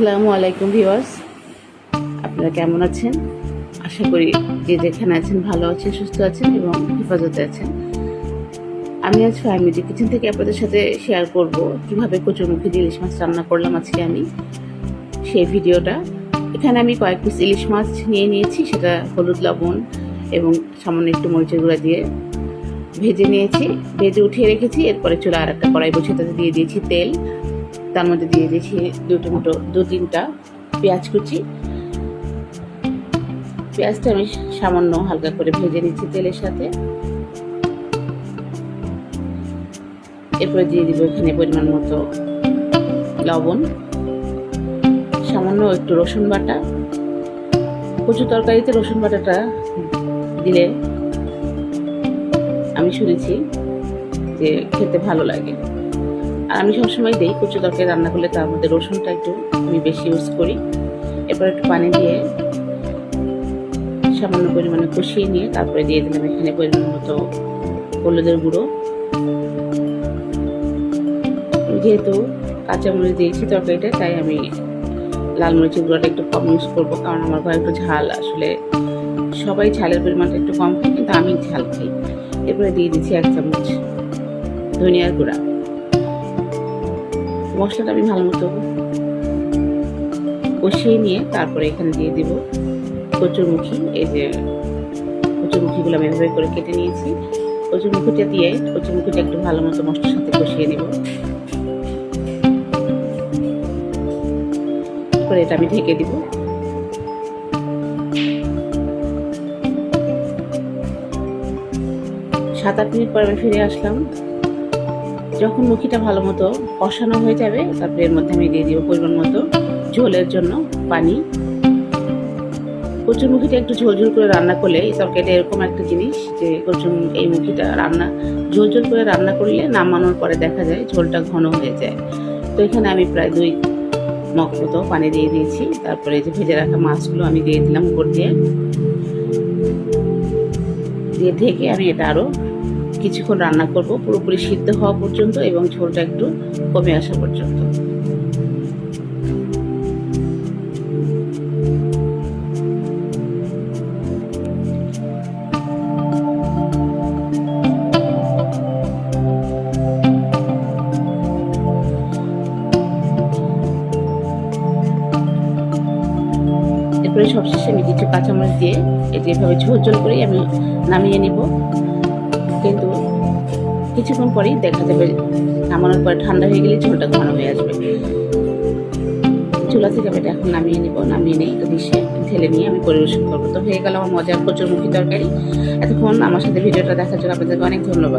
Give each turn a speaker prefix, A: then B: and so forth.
A: আসসালামু আলাইকুম ভিউয়ার্স। আপনারা কেমন আছেন? আশা করি যে যেখানে আছেন ভালো আছেন, সুস্থ আছেন এবং হেফাজতে আছেন। আমি আজ ফ্যামিলি কিচেন থেকে আপনাদের সাথে শেয়ার করব কীভাবে কচুমুখী ইলিশ মাছ রান্না করলাম আজকে আমি। সেই ভিডিওটা। এখানে আমি কয়েক পিস ইলিশ মাছ নিয়ে নিয়েছি, সেটা হলুদ, লবণ এবং সামান্য একটু মরিচের গুঁড়া দিয়ে ভেজে নিয়েছি। ভেজে উঠিয়ে রেখেছি, এরপরে চুলা আর একটা কড়াই বসে তাতে দিয়ে দিয়েছি তেল। তার মধ্যে দিয়ে দিয়েছি দু টমেটো দু তিনটা পেঁয়াজ কুচি। পেঁয়াজটা আমি সামান্য হালকা করে ভেজে নিচ্ছি তেলের সাথে। এরপরে দিয়ে দিব এখানে পরিমাণ মতো লবণ। সামান্য একটু রসুন বাটা। কচু তরকারিতে রসুন বাটাটা দিলে আমি শুনেছি যে খেতে ভালো লাগে। আর আমি সবসময় দিই কচু তরকারি রান্না করলে তার মধ্যে রসুনটা একটু আমি বেশি ইউজ করি। এরপর একটু পানি দিয়ে সামান্য পরিমাণে কষিয়ে নিয়ে তারপরে দিয়ে দিলাম এখানে পরিমাণ মতো হলুদের গুঁড়ো। যেহেতু কাঁচামরিচ দিয়েছি তরকারিটা, তাই আমি লাল মরিচের গুঁড়োটা একটু কম ইউজ করব, কারণ আমার ঘরে একটু ঝাল আসলে সবাই ঝালের পরিমাণটা একটু কম খায়, কিন্তু আমি ঝাল খাই। এরপরে দিয়ে দিচ্ছি এক চামচ ধনিয়ার গুঁড়া। মশলাটা আমি ভালো মতো কষিয়ে নিয়ে তারপরে এখানে দিয়ে দিব কচুরমুখী। এই যে কচুরমুখীগুলো আমি এভাবে করে কেটে নিয়েছি। কচুরমুখীটা দিয়ে কচুরমুখীটা একটু ভালো মতো মশলার সাথে কষিয়ে নেব। তারপরে এটা আমি ঢেকে দিব। সাত আট মিনিট পর আমি ফিরে আসলাম। যখন মুখিটা ভালো মতো কষানো হয়ে যাবে, তারপরে এর মধ্যে আমি দিয়ে দিব পরিমাণ মতো ঝোলের জন্য পানি। কচুর মুখিটা একটু ঝোল ঝোল করে রান্না করলে, এই তরকারিটা এরকম একটা জিনিস যে কচুর এই মুখিটা রান্না, ঝোল ঝোল করে রান্না করলে নামানোর পরে দেখা যায় ঝোলটা ঘন হয়ে যায়। তো এখানে আমি প্রায় দুই মগ মতো পানি দিয়ে দিয়েছি। তারপরে যে ভেজে রাখা মাছগুলো আমি দিয়ে দিলাম উপর দিয়ে। দিয়ে থেকে আমি এটা আরও কিছুক্ষণ রান্না করব। পুরোপুরি সিদ্ধ হওয়া পর্যন্ত এবং ঝোলটা একটু কমে আসা পর্যন্ত। এরপরে সবশেষে আমি কিছু কাঁচামরিচ দিয়ে এভাবে ঝোল ঝোল করেই আমি নামিয়ে নিব। কিন্তু কিছুক্ষণ পরেই দেখা যাবে নামানোর পরে ঠান্ডা হয়ে গেলে ঝোলটা ঘন হয়ে আসবে। চুলা থেকে আমি এখন নামিয়ে নিব। নামিয়ে নিয়ে একটা ডিশে ঢেলে নিয়ে আমি পরিবেশন করব। তো হয়ে গেল আমার মজার কচুরমুখী তরকারি। এতক্ষণ আমার সাথে ভিডিওটা দেখার জন্য আপনাদেরকে অনেক ধন্যবাদ।